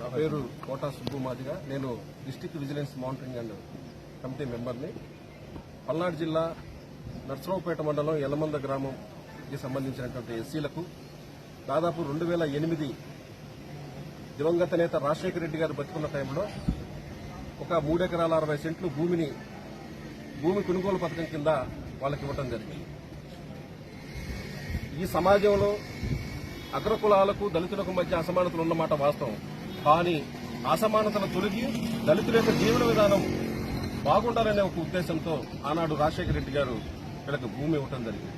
నా పేరు కోటా సుబ్బు మాదిగా. నేను district vigilance monitoring and committee మెంబర్ని. Palnadu జిల్లా నర్సరావుపేట మండలం యలమంద గ్రామంకి సంబంధించినటువంటి ఎస్సీలకు దాదాపు రెండు వేల ఎనిమిది దివంగత నేత రాజశేఖర రెడ్డి గారు బతుకున్న టైంలో ఒక మూడెకరాల అరవై సెంట్లు భూమిని భూమి కొనుగోలు పథకం కింద వాళ్ళకి ఇవ్వటం జరిగింది. ఈ సమాజంలో అగ్రకులాలకు దళితులకు మధ్య అసమానతలు ఉన్నమాట వాస్తవం. కానీ అసమానతను తొలగి దళితుల యొక్క జీవన విధానం బాగుండాలనే ఒక ఉద్దేశంతో ఆనాడు రాజశేఖర రెడ్డి గారు వీళ్ళకి భూమి ఇవ్వటం జరిగింది.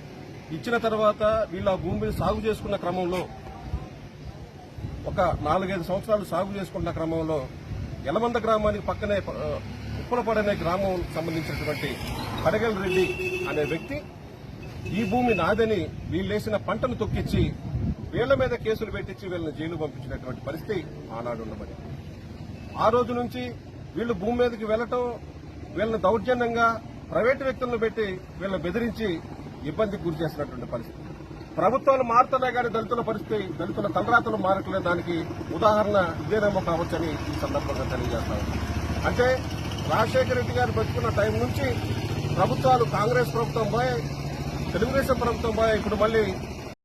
ఇచ్చిన తర్వాత వీళ్ళు ఆ భూమిని సాగు చేసుకున్న క్రమంలో ఒక నాలుగైదు సంవత్సరాలు సాగు చేసుకున్న క్రమంలో యలమంద గ్రామానికి పక్కనే ఆ, గ్రామం సంబంధించినటువంటి పడగల్ రెడ్డి అనే వ్యక్తి ఈ భూమి నాదని వీళ్ళేసిన పంటను తొక్కిచ్చి వీళ్ళ మీద కేసులు పెట్టించి వీళ్ళని జైలు పంపించినటువంటి పరిస్థితి ఆనాడు ఉండబడి ఆ రోజు నుంచి వీళ్ళు భూమి మీదకి వెళ్ళటం వీళ్ళని దౌర్జన్యంగా ప్రైవేటు వ్యక్తులను పెట్టి వీళ్ళని బెదిరించి ఇబ్బందికి గురి చేసినటువంటి పరిస్థితి. ప్రభుత్వాలు మారుతున్నాయి కానీ దళితుల పరిస్థితి దళితుల తలరాతలు మారట్లేదు దానికి ఉదాహరణ ఇదేనేమో కావచ్చని ఈ సందర్భంగా తెలియజేస్తాను అంటే రాజశేఖర రెడ్డి గారు బతుకున్న టైం నుంచి ప్రభుత్వాలు కాంగ్రెస్ ప్రభుత్వం పోయి తెలుగుదేశం ప్రభుత్వం పోయి ఇప్పుడు మళ్ళీ